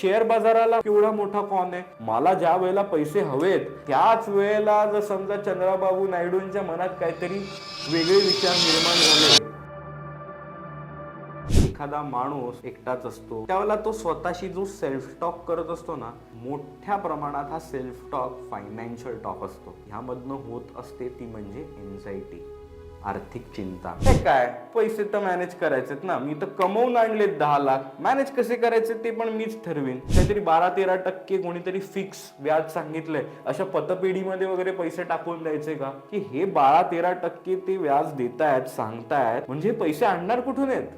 Share बाजाराला केवढा मोठा कॉन आहे? मला ज्या वेळेला पैसे हवेत त्याच वेळेला जर समजा चंद्राबाबू नायडूंच्या मनात काहीतरी वेगळे विचार निर्माण झाले. एखादा माणूस एकटाच असतो. त्यावेळेला तो स्वतःशी जो सेल्फ टॉक करत असतो ना मोठ्या प्रमाणात हा सेल्फ टॉक फायनान्शियल टॉक असतो. ह्यामधनं होत असते ती म्हणजे एन्झायटी आर्थिक चिंता. हे काय? पैसे तर मॅनेज करायचेत ना. मी तर कमवून आणलेत दहा लाख. मॅनेज कसे करायचे ते पण मीच ठरवीन. काहीतरी बारा तेरा टक्के कोणीतरी फिक्स व्याज सांगितलंय. अशा पतपेढीमध्ये वगैरे पैसे टाकून द्यायचे का? की हे बारा तेरा टक्के ते व्याज देतायत सांगतायत. म्हणजे पैसे आणणार कुठून आहेत?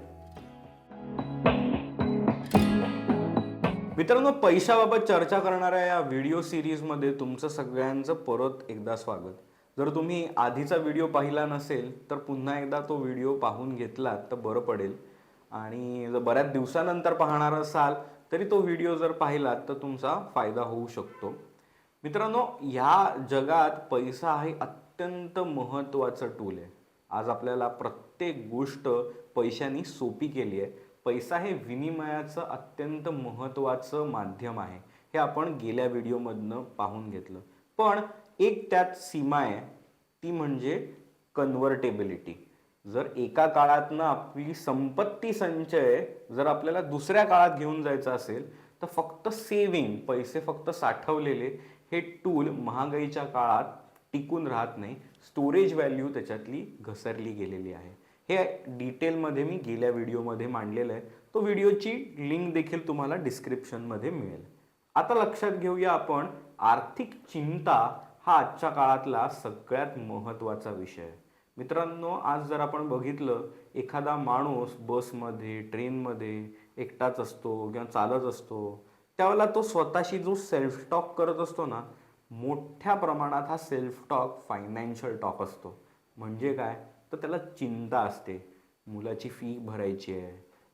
मित्रांनो पैशाबाबत चर्चा करणाऱ्या या व्हिडिओ सिरीजमध्ये तुमचं सगळ्यांचं परत एकदा स्वागत. जर तुम्ही आधीचा व्हिडिओ पाहिला नसेल तर पुन्हा एकदा तो व्हिडिओ पाहून घेतलात तर बरं पडेल. आणि जर बऱ्याच दिवसानंतर पाहणार असाल तरी तो व्हिडिओ जर पाहिलात तर तुमचा फायदा होऊ शकतो. मित्रांनो ह्या जगात पैसा हे अत्यंत महत्त्वाचं टूल आहे. आज आपल्याला प्रत्येक गोष्ट पैशानी सोपी केली आहे. पैसा हे विनिमयाचं अत्यंत महत्त्वाचं माध्यम आहे. हे आपण गेल्या व्हिडिओमधनं पाहून घेतलं. पण एक त्यात सीमा आहे ती म्हणजे कन्व्हर्टेबिलिटी जर एका काळातनं आपली संपत्ती संचय जर आपल्याला दुसऱ्या काळात घेऊन जायचं असेल तर फक्त सेविंग पैसे फक्त साठवलेले हे टूल महागाईच्या काळात टिकून राहत नाही. स्टोरेज व्हॅल्यू त्याच्यातली घसरली गेलेली आहे. हे डिटेलमध्ये मी गेल्या व्हिडिओमध्ये मांडलेलं आहे. तो व्हिडिओची लिंक देखील तुम्हाला डिस्क्रिप्शनमध्ये मिळेल. आता लक्षात घेऊया आपण आर्थिक चिंता हा आजच्या काळातला सगळ्यात महत्त्वाचा विषय आहे. मित्रांनो आज जर आपण बघितलं एखादा माणूस बसमध्ये ट्रेनमध्ये एकटाच असतो किंवा चालत असतो त्यावेळेला तो स्वतःशी जो सेल्फ टॉक करत असतो ना मोठ्या प्रमाणात हा सेल्फ टॉक फायनान्शियल टॉक असतो. म्हणजे काय? तर त्याला चिंता असते. मुलाची फी भरायची आहे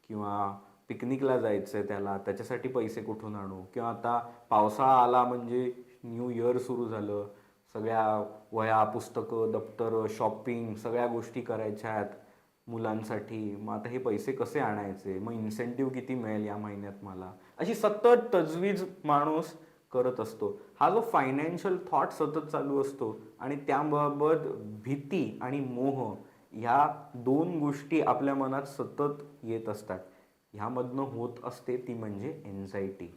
किंवा पिकनिकला जायचं आहे त्याला त्याच्यासाठी पैसे कुठून आणू? किंवा आता पावसाळा आला म्हणजे न्यू इयर सुरू झालं. सगळ्या वह्या पुस्तकं दप्तरं शॉपिंग सगळ्या गोष्टी करायच्या आहेत मुलांसाठी. मग आता हे पैसे कसे आणायचे? मग इन्सेंटिव्ह किती मिळेल या महिन्यात मला? अशी सतत तजवीज माणूस करत असतो. हा जो फायनान्शियल थॉट सतत चालू असतो आणि त्याबाबत भीती आणि मोह ह्या दोन गोष्टी आपल्या मनात सतत येत असतात. ह्यामधनं होत असते ती म्हणजे एन्झायटी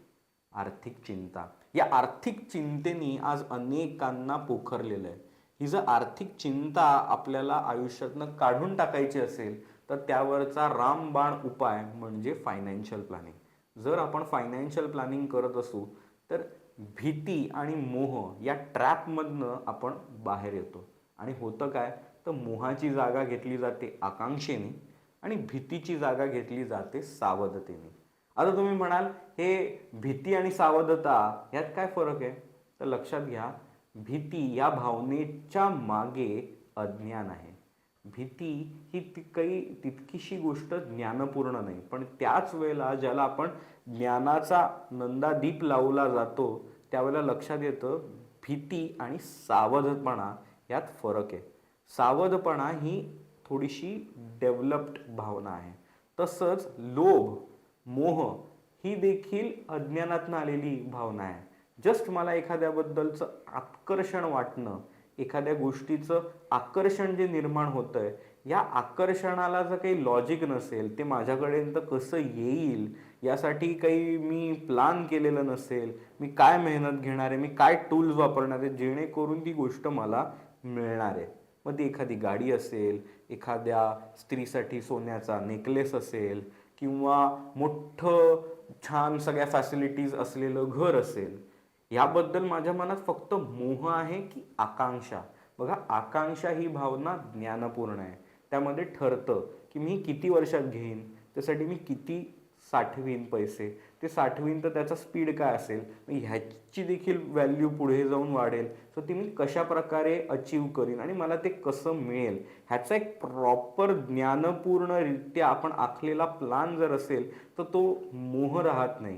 आर्थिक चिंता. या आर्थिक चिंतेनी आज अनेकांना पोखरलेलं आहे ही जर आर्थिक चिंता आपल्याला आयुष्यातनं काढून टाकायची असेल तर त्यावरचा रामबाण उपाय म्हणजे फायनान्शियल प्लॅनिंग जर आपण फायनान्शियल प्लॅनिंग करत असू तर भीती आणि मोह या ट्रॅपमधनं आपण बाहेर येतो. आणि होतं काय? तर मोहाची जागा घेतली जाते आकांक्षेने आणि भीतीची जागा घेतली जाते सावधतेने. आता तुम्ही म्हणाल हे भीती आणि सावधता यात काय फरक आहे? तर लक्षात घ्या भीती या भावनेच्या मागे अज्ञान आहे. भीती ही ती काही तितकीशी गोष्ट ज्ञानपूर्ण नाही पण त्याच वेळेला ज्याला आपण ज्ञानाचा नंदादीप लावला जातो त्यावेळेला लक्षात येतं भीती आणि सावधपणा यात फरक आहे. सावधपणा ही थोडीशी डेव्हलप्ड भावना आहे. तसंच लोभ मोह ही देखील अज्ञानातनं आलेली भावना आहे. जस्ट मला एखाद्याबद्दलचं आकर्षण वाटणं एखाद्या गोष्टीचं आकर्षण जे निर्माण होतंय या आकर्षणाला जर काही लॉजिक नसेल ते माझ्यापर्यंत कसं येईल यासाठी काही मी प्लान केलेलं नसेल मी काय मेहनत घेणार आहे मी काय टूल्स वापरणार आहे जेणेकरून ती गोष्ट मला मिळणार आहे. मग ती एखादी गाडी असेल एखाद्या स्त्रीसाठी सोन्याचा नेकलेस असेल किंवा मोठं छान सगळ्या फॅसिलिटीज असलेलं घर असेल याबद्दल माझ्या मनात फक्त मोह आहे की आकांक्षा. बघा आकांक्षा ही भावना ज्ञानपूर्ण आहे. त्यामध्ये ठरतं की मी किती वर्षात घेईन त्यासाठी मी किती साठवीन पैसे. ते साठवीन तर त्याचा स्पीड काय असेल? मग ह्याची देखील व्हॅल्यू पुढे जाऊन वाढेल. सो ती मी कशा प्रकारे अचीव करीन आणि मला ते कसं मिळेल? ह्याचा एक प्रॉपर ज्ञानपूर्णरित्या आपण आखलेला प्लान जर असेल तर तो मोह राहत नाही.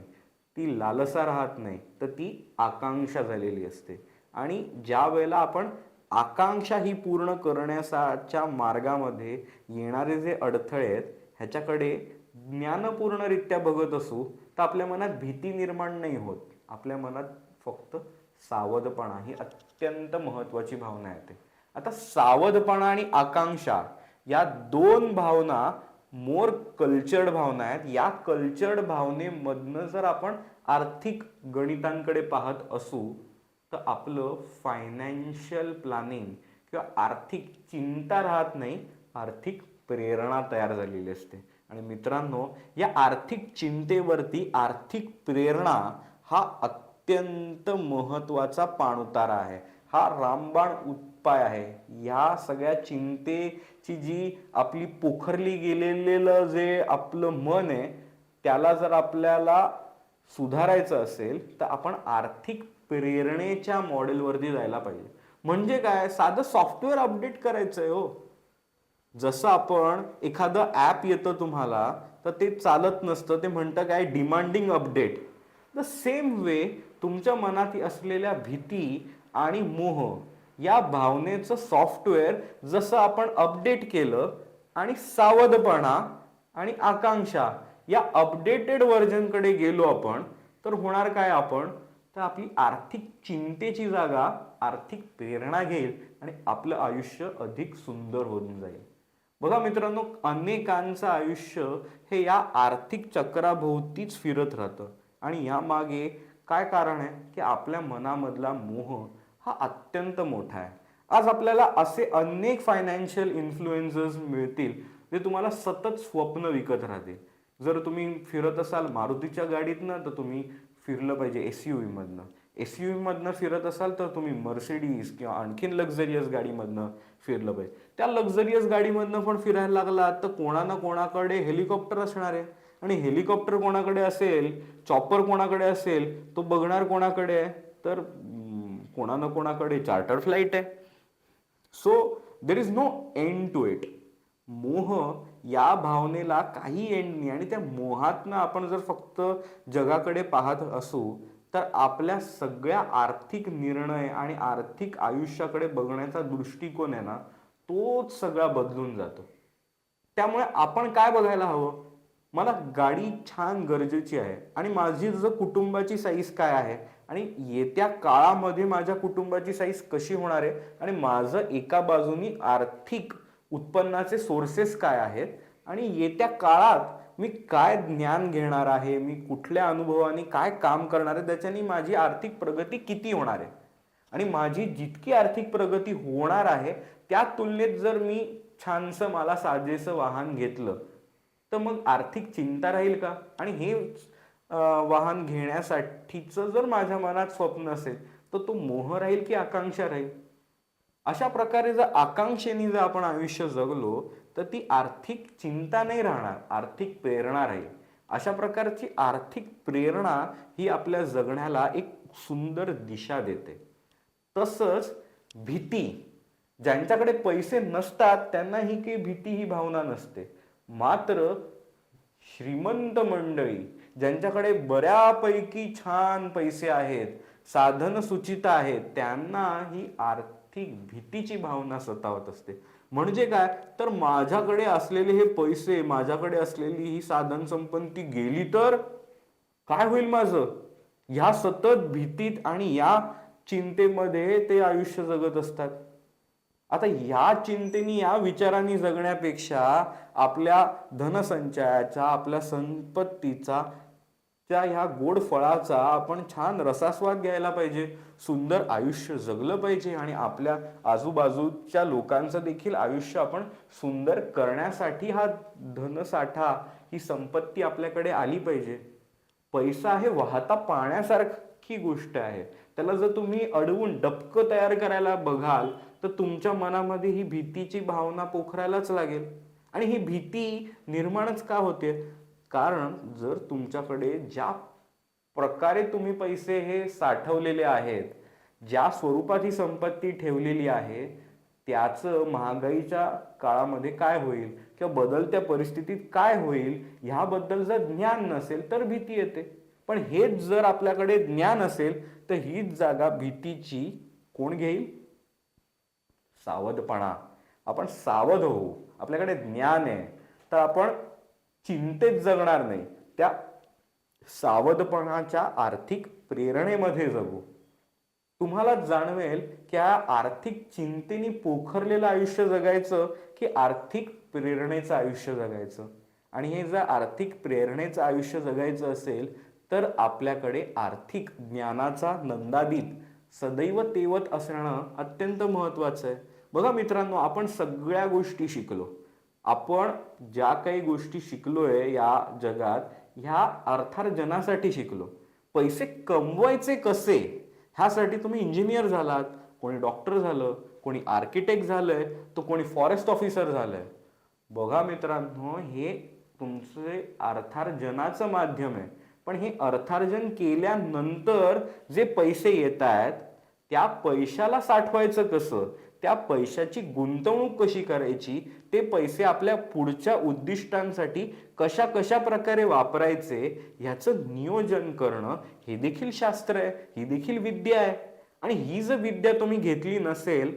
ती लालसा राहत नाही. तर ती आकांक्षा झालेली असते. आणि ज्या वेळेला आपण आकांक्षा ही पूर्ण करण्याच्या मार्गामध्ये येणारे जे अडथळे आहेत ह्याच्याकडे ज्ञानपूर्णरित्या बघत असू तर आपल्या मनात भीती निर्माण नाही होत. आपल्या मनात फक्त सावधपणा ही अत्यंत महत्त्वाची भावना येते. आता सावधपणा आणि आकांक्षा या दोन भावना मोर कल्चर्ड भावना आहेत. या कल्चर्ड भावनेमधनं जर आपण आर्थिक गणितांकडे पाहत असू तर आपलं फायनान्शियल प्लॅनिंग किंवा आर्थिक चिंता राहत नाही आर्थिक प्रेरणा तयार झालेली असते. आणि मित्रांनो या आर्थिक चिंतेवरती आर्थिक प्रेरणा हा अत्यंत महत्त्वाचा पाणउतारा आहे. हा रामबाण उपाय आहे. या सगळ्या चिंतेची जी आपली पोखरली गेलेलं जे आपलं मन आहे त्याला जर आपल्याला सुधारायचं असेल तर आपण आर्थिक प्रेरणेच्या मॉडेलवरती जायला पाहिजे. म्हणजे काय? साधं सॉफ्टवेअर अपडेट करायचंय हो. जसं आपण एखादं ॲप येतं तुम्हाला तर ते चालत नसतं ते म्हणतं काय demanding update the same way तुमच्या मनात असलेल्या भीती आणि मोह या भावनेचं सॉफ्टवेअर जसं आपण अपडेट केलं आणि सावधपणा आणि आकांक्षा या अपडेटेड व्हर्जनकडे गेलो आपण तर होणार काय आपण? तर आपली आर्थिक चिंतेची जागा आर्थिक प्रेरणा घेईल आणि आपलं आयुष्य अधिक सुंदर होऊन जाईल. बघा मित्रांनो अनेकांचं आयुष्य हे या आर्थिक चक्राभोवतीच फिरत राहतं. आणि यामागे काय कारण आहे? की आपल्या मनामधला मोह हा अत्यंत मोठा आहे. आज आपल्याला असे अनेक फायनान्शियल इन्फ्लुएन्सर्स मिळतील जे तुम्हाला सतत स्वप्न विकत राहतील. जर तुम्ही फिरत असाल मारुतीच्या गाडीतनं तर तुम्ही फिरलं पाहिजे एस यू व्हीमधनं एस यू मधनं फिरत असाल तर तुम्ही मर्सिडीज किंवा आणखीन लक्झरियस गाडीमधनं फिरलं पाहिजे. त्या लक्झरियस गाडीमधनं पण फिरायला लागला तर कोणा ना कोणाकडे हेलिकॉप्टर असणार आहे? आणि हेलिकॉप्टर कोणाकडे असेल चॉपर कोणाकडे असेल तो बघणार कोणाकडे आहे? तर कोणा ना कोणाकडे चार्टर फ्लाईट आहे. So there is no end to it मोह या भावनेला काही एंड नाही. आणि त्या मोहातनं आपण जर फक्त जगाकडे पाहत असू तर आपल्या सगळ्या आर्थिक निर्णय आणि आर्थिक आयुष्याकडे बघण्याचा दृष्टिकोन आहे ना तोच सगळा बदलून जातो. त्यामुळे आपण काय बघायला हवं? मला गाडी छान गरजेची आहे आणि माझी जर कुटुंबाची साईज काय आहे आणि येत्या काळामध्ये माझ्या कुटुंबाची साईज कशी होणार आहे आणि माझं एका बाजूनी आर्थिक उत्पन्नाचे सोर्सेस काय आहेत आणि येत्या काळात मी काय ज्ञान घेणार आहे? मी कुठल्या अनुभवाने काय काम करणार आहे? त्याच्याने माझी आर्थिक प्रगती किती होणार आहे? आणि माझी जितकी आर्थिक प्रगती होणार आहे त्या तुलनेत जर मी छानसं मला साजेसं वाहन घेतलं तर मग आर्थिक चिंता राहील का? आणि हे वाहन घेण्यासाठीचं जर माझ्या मनात स्वप्न असेल तर तो मोह राहील की आकांक्षा राहील? अशा प्रकारे जर आकांक्षेने जर आपण आयुष्य जगलो तर ती आर्थिक चिंता नाही राहणार आर्थिक प्रेरणा राहील. अशा प्रकारची आर्थिक प्रेरणा ही आपल्या जगण्याला एक सुंदर दिशा देते. तसंच भीती ज्यांच्याकडे पैसे नसतात त्यांना ही काही भीती ही भावना नसते. मात्र श्रीमंत मंडळी ज्यांच्याकडे बऱ्यापैकी छान पैसे आहेत साधन सुचिता आहेत त्यांना ही आर्थिक भीतीची भावना सतावत असते. म्हणजे काय? तर माझ्याकडे असलेले हे पैसे माझ्याकडे असलेली ही साधन संपत्ती गेली तर काय होईल माझं? ह्या सतत भीतीत आणि या चिंतेमध्ये ते आयुष्य जगत असतात. आता या चिंतेनी या विचारांनी जगण्यापेक्षा आपल्या धनसंचयाचा आपल्या संपत्तीचा त्या ह्या गोड फळाचा आपण छान रसास्वाद घ्यायला पाहिजे. सुंदर आयुष्य जगलं पाहिजे आणि आपल्या आजूबाजूच्या लोकांचं देखील आयुष्य आपण सुंदर करण्यासाठी हा धनसाठा ही संपत्ती आपल्याकडे आली पाहिजे. पैसा हे वाहता पाण्यासारखी गोष्ट आहे. त्याला जर तुम्ही अडवून डबकं तयार करायला बघाल तर तुमच्या मनामध्ये ही भीतीची भावना पोखरायलाच लागेल. आणि ही भीती निर्माणच का होते? कारण जर तुमच्याकडे ज्या प्रकारे तुम्ही पैसे हे साठवलेले आहेत ज्या स्वरूपात ही संपत्ती ठेवलेली आहे त्याचं महागाईच्या काळामध्ये काय होईल किंवा बदलत्या परिस्थितीत काय होईल ह्याबद्दल जर ज्ञान नसेल तर भीती येते. पण हेच जर आपल्याकडे ज्ञान असेल तर हीच जागा भीतीची कोण घेईल? सावधपणा. आपण सावध होऊ. आपल्याकडे ज्ञान आहे. तर आपण चिंतेत जगणार नाही. त्या सावधपणाच्या आर्थिक प्रेरणेमध्ये जगू. तुम्हाला जाणवेल की या आर्थिक चिंतेने पोखरलेलं आयुष्य जगायचं की आर्थिक प्रेरणेचं आयुष्य जगायचं? आणि हे जर आर्थिक प्रेरणेचं आयुष्य जगायचं असेल तर आपल्याकडे आर्थिक ज्ञानाचा नंदादीत सदैव तेवत असणं अत्यंत महत्त्वाचं आहे. बघा मित्रांनो आपण सगळ्या गोष्टी शिकलो. आपण ज्या काही गोष्टी शिकलोय या जगात ह्या अर्थार्जनासाठी शिकलो. पैसे कमवायचे कसे? ह्यासाठी तुम्ही इंजिनियर झालात कोणी डॉक्टर झालं कोणी आर्किटेक्ट झालंय तर कोणी फॉरेस्ट ऑफिसर झालंय. बघा मित्रांनो हे तुमचे अर्थार्जनाचं माध्यम आहे. पण हे अर्थार्जन केल्यानंतर जे पैसे येत आहेत त्या पैशाला साठवायचं कसं? त्या पैशाची गुंतवणूक कशी करायची ते पैसे आपल्या पुढच्या उद्दिष्टांसाठी कशा कशा प्रकारे वापरायचे ह्याचं नियोजन करणं हे देखील शास्त्र आहे ही देखील विद्या आहे. आणि ही जर विद्या तुम्ही घेतली नसेल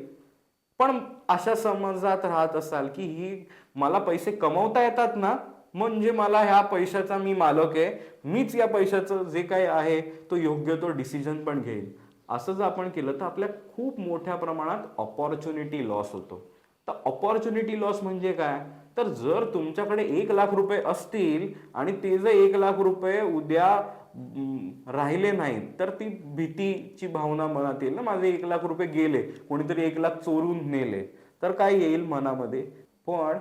पण अशा समजात राहत असाल की ही मला पैसे कमवता येतात ना म्हणजे मला ह्या पैशाचा मी मालक आहे मीच या पैशाचं जे काही आहे तो योग्य तो डिसिजन पण घेईल. असं जर आपण केलं तर आपल्या खूप मोठ्या प्रमाणात ऑपॉर्च्युनिटी लॉस होतो. तर ऑपॉर्च्युनिटी लॉस म्हणजे काय? तर जर तुमच्याकडे एक लाख रुपये असतील आणि ते जर एक लाख रुपये उद्या राहिले नाहीत तर ती भीतीची भावना मनात येईल ना माझे एक लाख रुपये गेले कोणीतरी एक लाख चोरून नेले तर काय येईल मनामध्ये? पण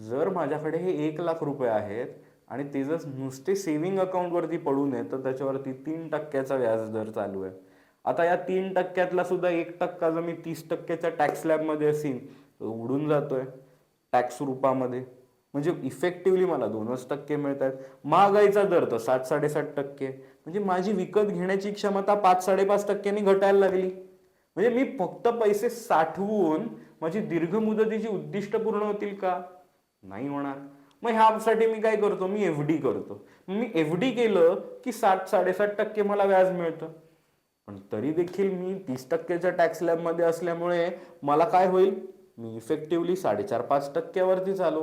जर माझ्याकडे हे एक लाख रुपये आहेत आणि ते जर नुसते सेव्हिंग अकाउंटवरती पडून आहे तर त्याच्यावरती तीन टक्क्याचा व्याजदर चालू आहे. आता या तीन टक्क्यातला सुद्धा एक टक्का जर मी तीस टक्क्याच्या टॅक्स स्लॅबमध्ये असेल तर उडून जातोय टॅक्स रूपामध्ये. म्हणजे इफेक्टिव्हली मला दोनच टक्के मिळत आहेत महागाईचा दर तर सात साडेसात टक्के. म्हणजे माझी विकत घेण्याची क्षमता पाच साडेपाच टक्क्यांनी घटायला लागली. म्हणजे मी फक्त पैसे साठवून माझी दीर्घ मुदतीची उद्दिष्ट पूर्ण होतील का? नाही होणार. मग ह्यासाठी मी काय करतो? मी एफ डी करतो. मी एफ डी केलं की सात साडेसात टक्के मला व्याज मिळतं. पण तरी देखील मी तीस टक्क्याच्या टॅक्स स्लॅबमध्ये असल्यामुळे मला काय होईल? मी इफेक्टिव्हली साडेचार पाच टक्क्यावरती चालो.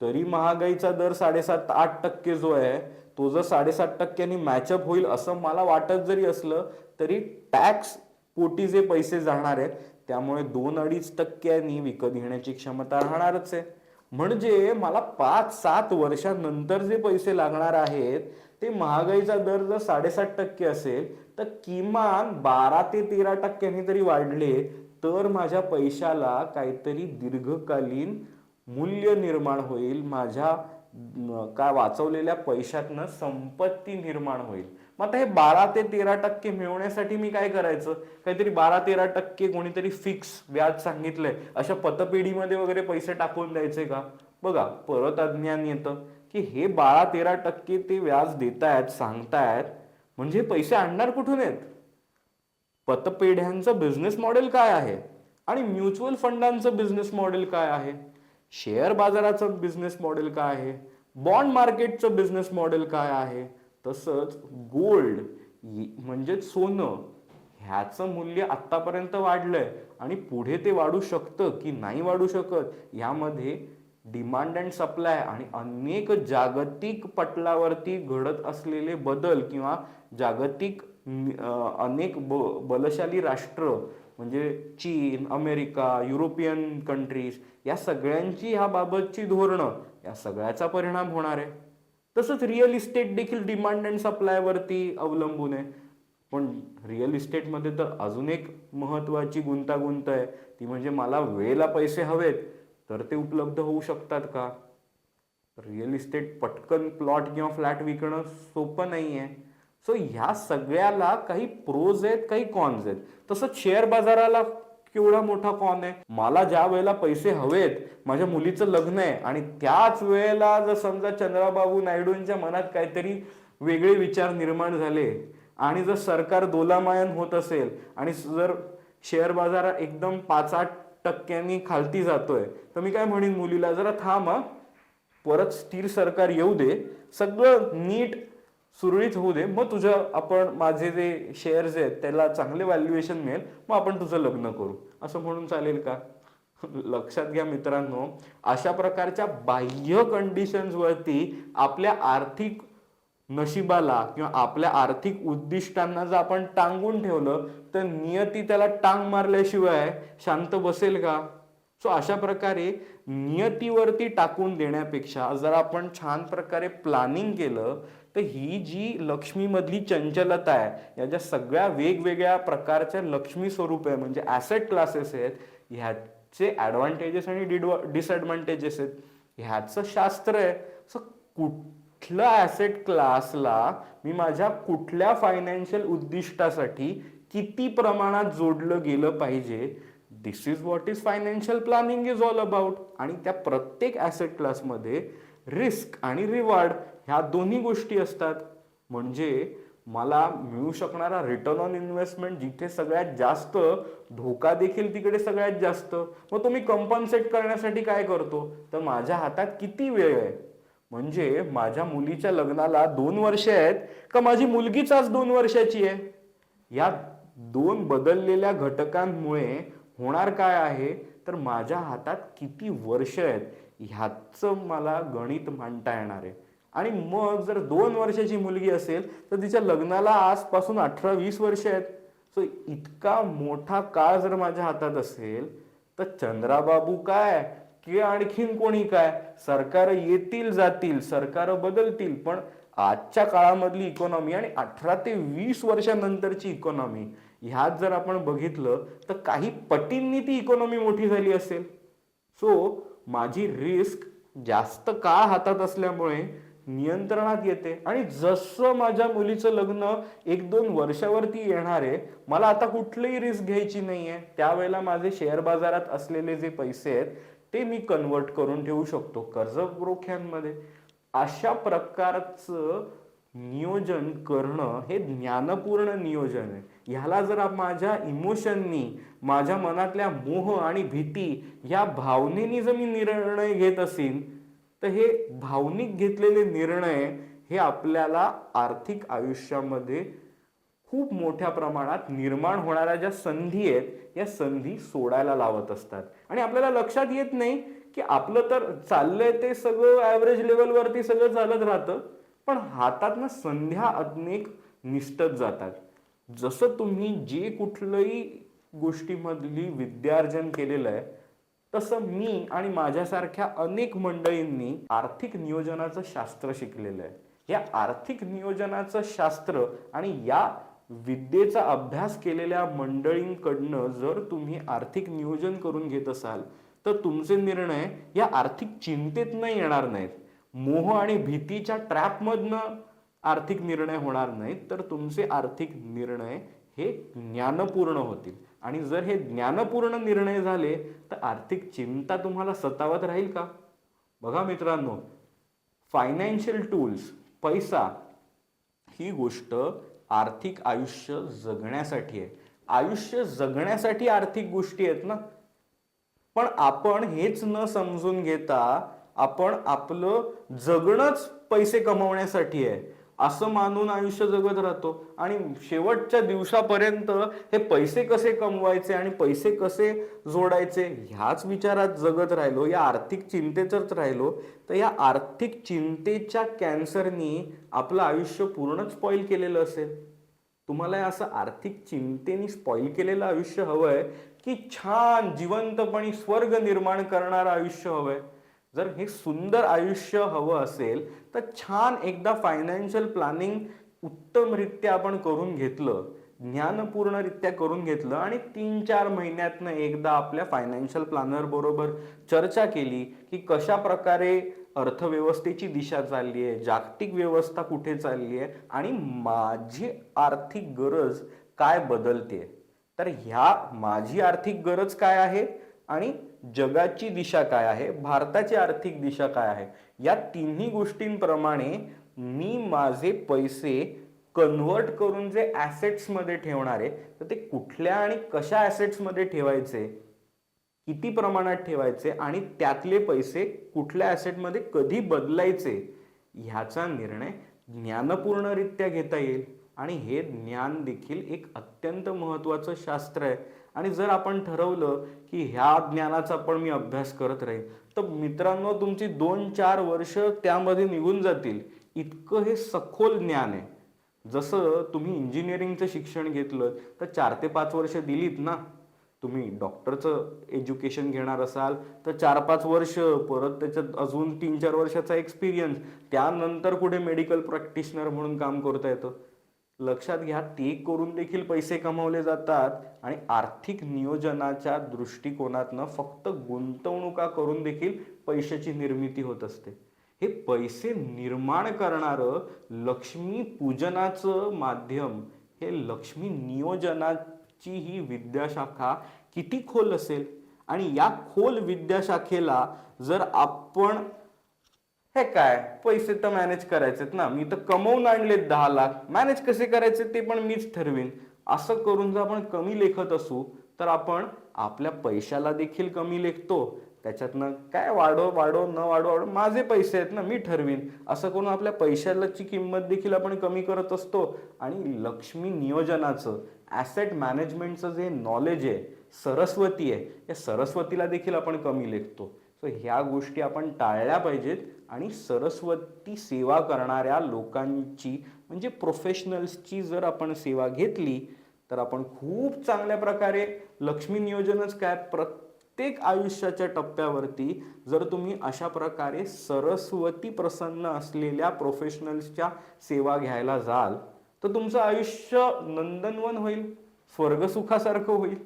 तरी महागाईचा दर साडेसात आठ टक्के जो आहे तो जर साडेसात टक्क्यांनी मॅचअप होईल असं मला वाटत जरी असलं तरी टॅक्स पोटी जे पैसे जाणार आहेत त्यामुळे दोन अडीच टक्क्यांनी विकत घेण्याची क्षमता राहणारच आहे. म्हणजे मला पाच सात वर्षानंतर जे पैसे लागणार आहेत ते महागाईचा दर जर साडेसात टक्के असेल तर किमान बारा ते तेरा टक्क्यांनी तरी वाढले तर माझ्या पैशाला काहीतरी दीर्घकालीन मूल्य निर्माण होईल. माझ्या का काय वाचवलेल्या पैशातनं संपत्ती निर्माण होईल. मग आता हे बारा ते तेरा टक्के मिळवण्यासाठी मी काय करायचं? काहीतरी बारा तेरा टक्के कोणीतरी फिक्स व्याज सांगितलंय. अशा पतपेढीमध्ये वगैरे पैसे टाकून द्यायचे का? बघा परत अज्ञान येतं. की हे बारा तेरा टक्के ते व्याज देतायत सांगतायत. म्हणजे पैसे आणणार कुठून आहेत? पतपेढ्यांचं बिझनेस मॉडेल काय आहे? आणि म्युच्युअल फंडांचं बिझनेस मॉडेल काय आहे? शेअर बाजाराचं बिझनेस मॉडेल काय आहे? बॉन्ड मार्केटचं बिझनेस मॉडेल काय आहे? तसंच गोल्ड म्हणजे सोनं ह्याचं मूल्य आत्तापर्यंत वाढलंय. आणि पुढे ते वाढू शकतं की नाही वाढू शकत? यामध्ये डिमांड अँड सप्लाय आणि अनेक जागतिक पटलावरती घडत असलेले बदल किंवा जागतिक अनेक ब बलशाली राष्ट्र म्हणजे चीन अमेरिका युरोपियन कंट्रीज या सगळ्यांची ह्या बाबतची धोरणं या सगळ्याचा परिणाम होणार आहे. तसंच रिअल इस्टेट देखील डिमांड अँड सप्लायवरती अवलंबून आहे. पण रिअल इस्टेटमध्ये तर अजून एक महत्त्वाची गुंतागुंत आहे. ती म्हणजे मला वेळेला पैसे हवेत. तर ते उपलब्ध होऊ शकतात का? रिअल इस्टेट पटकन प्लॉट किंवा फ्लॅट विकणं सोपं नाही आहे सो ह्या सगळ्याला काही प्रोज आहेत काही कॉन्स आहेत. तसंच शेअर बाजाराला केवढा मोठा कॉन आहे? मला ज्या वेळेला पैसे हवेत माझ्या मुलीचं लग्न आहे आणि त्याच वेळेला जर समजा चंद्राबाबू नायडूंच्या मनात काहीतरी वेगळे विचार निर्माण झाले आणि जर सरकार दोलामायन होत असेल आणि जर शेअर बाजार एकदम पाच आठ टक्क्यांनी खालती जातोय. तर मी काय म्हणेन मुलीला जरा थांब हा. परत स्थिर सरकार येऊ दे. सगळं नीट सुरळीत होऊ दे. मग तुझं आपण माझे जे शेअर्स आहेत त्याला चांगले व्हॅल्युएशन मिळेल. मग आपण तुझं लग्न करू. असं म्हणून चालेल का? लक्षात घ्या मित्रांनो. अशा प्रकारच्या बाह्य कंडिशन्सवरती आपल्या आर्थिक नशिबाला किंवा आपल्या आर्थिक उद्दिष्टांना जर आपण टांगून ठेवलं तर नियती त्याला टांग मारल्याशिवाय शांत बसेल का? सो अशा प्रकारे नियतीवरती टाकून देण्यापेक्षा जर आपण छान प्रकारे प्लॅनिंग केलं तर ही जी लक्ष्मीमधली चंचलता आहे या ज्या सगळ्या वेगवेगळ्या प्रकारच्या लक्ष्मी स्वरूप आहे म्हणजे ॲसेट क्लासेस आहेत ह्याचे ॲडव्हान्टेजेस आणि डिसएडव्हान्टेजेस आहेत ह्याचं शास्त्र आहे. सो कुठल्या ॲसेट क्लासला मी माझ्या कुठल्या फायनान्शियल उद्दिष्टासाठी किती प्रमाणात जोडलं गेलं पाहिजे? This is what is financial planning is all about आणि त्या प्रत्येक ॲसेट क्लासमध्ये रिस्क आणि रिवॉर्ड ह्या दोन्ही गोष्टी असतात. म्हणजे मला मिळू शकणारा रिटर्न ऑन इन्व्हेस्टमेंट जिथे सगळ्यात जास्त धोका देखील तिकडे सगळ्यात जास्त. मग तो मी कम्पन्सेट करण्यासाठी काय करतो? तर माझ्या हातात किती वेळ आहे? म्हणजे माझ्या मुलीच्या लग्नाला दोन वर्ष आहेत का माझी मुलगीच आज दोन वर्षाची आहे? या दोन बदललेल्या घटकांमुळे होणार काय आहे? तर माझ्या हातात किती वर्ष आहेत? ह्याचं मला गणित मांडता येणार आहे. आणि मग जर दोन वर्षाची मुलगी असेल तर तिच्या लग्नाला आजपासून अठरा वीस वर्ष आहेत. सो इतका मोठा काळ जर माझ्या हातात असेल तर चंद्राबाबू काय? की आणखीन कोणी काय? सरकार येतील जातील सरकार बदलतील पण आजच्या काळामधली इकॉनॉमी आणि अठरा ते वीस वर्षानंतरची इकॉनॉमी ह्यात जर आपण बघितलं तर काही पटींनी ती इकॉनॉमी मोठी झाली असेल. सो माझी रिस्क जास्त काळ हातात असल्यामुळे नियंत्रणात येते. आणि जसं माझ्या मुलीचं लग्न एक दोन वर्षावरती येणार आहे मला आता कुठलीही रिस्क घ्यायची नाहीये. त्यावेळेला माझे शेअर बाजारात असलेले जे पैसे आहेत ते मी कन्वर्ट करून ठेवू शकतो कर्ज रोख्यांमध्ये अशा प्रकारचं नियोजन करणं हे ज्ञानपूर्ण नियोजन आहे. ह्याला जर माझ्या इमोशननी माझ्या मनातल्या मोह आणि भीती या भावनेनी जर मी निर्णय घेत असेल तर हे भावनिक घेतलेले निर्णय हे आपल्याला आर्थिक आयुष्यामध्ये खूप मोठ्या प्रमाणात निर्माण होणाऱ्या ज्या संधी आहेत या संधी सोडायला लावत असतात. आणि आपल्याला लक्षात येत नाही की आपलं तर चाललंय ते सगळं ॲव्हरेज लेवलवरती सगळं चालत राहतं पण हातातनं संध्या अनेक निष्ठत जातात. जसं तुम्ही जे कुठलंही गोष्टीमधली विद्यार्जन केलेलं आहे तसं मी आणि माझ्यासारख्या अनेक मंडळींनी आर्थिक नियोजनाचं शास्त्र शिकलेलं आहे. या आर्थिक नियोजनाचं शास्त्र आणि या विद्येचा अभ्यास केलेल्या मंडळींकडनं जर तुम्ही आर्थिक नियोजन करून घेत असाल तर तुमचे निर्णय या आर्थिक चिंतेतनं येणार नाहीत. मोह आणि भीतीच्या ट्रॅपमधनं आर्थिक निर्णय होणार नाहीत तर तुमचे आर्थिक निर्णय हे ज्ञानपूर्ण होतील. आणि जर हे ज्ञानपूर्ण निर्णय झाले तर आर्थिक चिंता तुम्हाला सतावत राहील का? बघा मित्रांनो फायनान्शियल टूल्स पैसा ही गोष्ट आर्थिक आयुष्य जगण्यासाठी आहे. आयुष्य जगण्यासाठी आर्थिक गोष्टी आहेत ना. पण आपण हेच न समजून घेता आपण आपलं जगणंच पैसे कमवण्यासाठी आहे. असं मानून आयुष्य जगत राहतो. आणि शेवटच्या दिवसापर्यंत हे पैसे कसे कमवायचे आणि पैसे कसे जोडायचे ह्याच विचारात जगत राहिलो. या आर्थिक चिंतेतच राहिलो. तर या आर्थिक चिंतेच्या कॅन्सरनी आपलं आयुष्य पूर्णच स्पॉईल केलेलं असेल. तुम्हाला असं आर्थिक चिंतेने स्पॉईल केलेलं आयुष्य हवंय की छान जिवंतपणी स्वर्ग निर्माण करणारं आयुष्य हवंय. जर हे सुंदर आयुष्य हवं असेल तर छान एकदा फायनान्शियल प्लॅनिंग उत्तमरित्या आपण करून घेतलं ज्ञानपूर्णरित्या करून घेतलं आणि तीन चार महिन्यातनं एकदा आपल्या फायनान्शियल प्लॅनर बरोबर चर्चा केली की कशा प्रकारे अर्थव्यवस्थेची दिशा चालली आहे जागतिक व्यवस्था कुठे चालली आहे आणि माझी आर्थिक गरज काय बदलते? तर ह्या माझी आर्थिक गरज काय आहे आणि जगाची दिशा काय आहे? भारताची आर्थिक दिशा काय आहे? या तिन्ही गोष्टींप्रमाणे मी माझे पैसे कन्व्हर्ट करून जे ॲसेट्समध्ये मध्ये ठेवणार आहे तर ते कुठल्या आणि कशा ॲसेट्समध्ये मध्ये ठेवायचे? किती प्रमाणात ठेवायचे? आणि त्यातले पैसे कुठल्या ॲसेटमध्ये मध्ये कधी बदलायचे? ह्याचा निर्णय ज्ञानपूर्णरित्या घेता येईल. आणि हे ज्ञान देखील एक अत्यंत महत्त्वाचं शास्त्र आहे. आणि जर आपण ठरवलं की ह्या ज्ञानाचा पण मी अभ्यास करत राहील तर मित्रांनो तुमची दोन चार वर्ष त्यामध्ये निघून जातील. इतकं हे सखोल ज्ञान आहे. जसं तुम्ही इंजिनिअरिंगचं शिक्षण घेतलं तर चार ते पाच वर्ष दिलीत ना. तुम्ही डॉक्टरचं एज्युकेशन घेणार असाल तर चार पाच वर्ष परत त्याच्यात अजून तीन चार वर्षाचा एक्सपिरियन्स त्यानंतर कुठे मेडिकल प्रॅक्टिशनर म्हणून काम करता येतं. लक्षात घ्या ते करून देखील पैसे कमवले जातात आणि आर्थिक नियोजनाच्या दृष्टिकोनातनं फक्त गुंतवणुका करून देखील पैशाची निर्मिती होत असते. हे पैसे निर्माण करणारं लक्ष्मी पूजनाचं माध्यम हे लक्ष्मी नियोजनाची ही विद्याशाखा किती खोल असेल? आणि या खोल विद्याशाखेला जर आपण हे काय? पैसे तर मॅनेज करायचेत ना. मी तर कमवून आणलेत दहा लाख. मॅनेज कसे करायचे ते पण मीच ठरवीन. असं करून जर आपण कमी लेखत असू तर आपण आपल्या पैशाला देखील कमी लेखतो. त्याच्यातनं काय वाढव वाढव न वाढव वाढव माझे पैसे आहेत ना मी ठरवीन. असं करून आपल्या पैशालाची किंमत देखील आपण कमी करत असतो. आणि लक्ष्मी नियोजनाचं ॲसेट मॅनेजमेंटचं जे नॉलेज आहे सरस्वती आहे या सरस्वतीला देखील आपण कमी लेखतो. सो ह्या गोष्टी आपण टाळल्या पाहिजेत. आणि सरस्वती सेवा करणाऱ्या लोकांची म्हणजे प्रोफेशनल्सची जर आपण सेवा घेतली तर आपण खूप चांगल्या प्रकारे लक्ष्मी नियोजनच काय प्रत्येक आयुष्याच्या टप्प्यावरती जर तुम्ही अशा प्रकारे सरस्वती प्रसन्न असलेल्या प्रोफेशनल्सच्या सेवा घ्यायला जाल तर तुमचं आयुष्य नंदनवन होईल स्वर्गसुखासारखं होईल.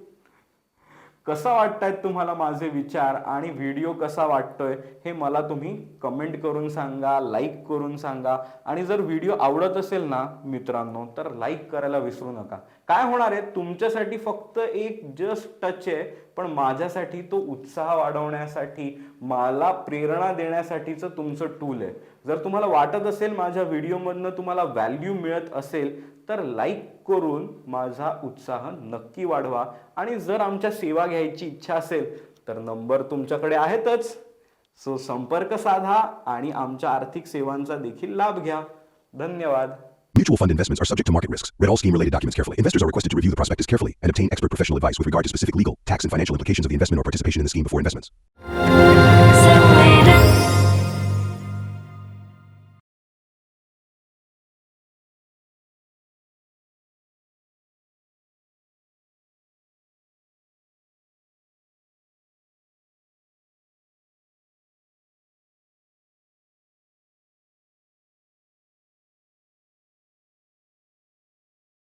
कसा वाटतायत तुम्हाला माझे विचार आणि व्हिडिओ कसा वाटतोय हे मला तुम्ही कमेंट करून सांगा लाईक करून सांगा. आणि जर व्हिडिओ आवडत असेल ना मित्रांनो तर लाईक करायला विसरू नका. काय होणार आहे? तुमच्यासाठी फक्त एक जस्ट टच आहे पण माझ्यासाठी तो उत्साह वाढवण्यासाठी मला प्रेरणा देण्यासाठीचं तुमचं टूल आहे. जर तुम्हाला वाटत असेल माझ्या व्हिडिओमधनं तुम्हाला व्हॅल्यू मिळत असेल तर लाईक करून माझा उत्साह नक्की वाढवा आणि जर आमच्या सेवा घ्यायची इच्छा असेल तर नंबर तुमच्याकडे आहेतच सो संपर्क साधा आणि आमच्या आर्थिक सेवांचा देखील लाभ घ्या धन्यवाद Mutual fund investments are subject to market risks. Read all scheme related documents carefully. Investors are requested to review the prospectus carefully and obtain expert professional advice with regard to specific legal, tax, and financial implications of the investment or participation in the scheme before investments.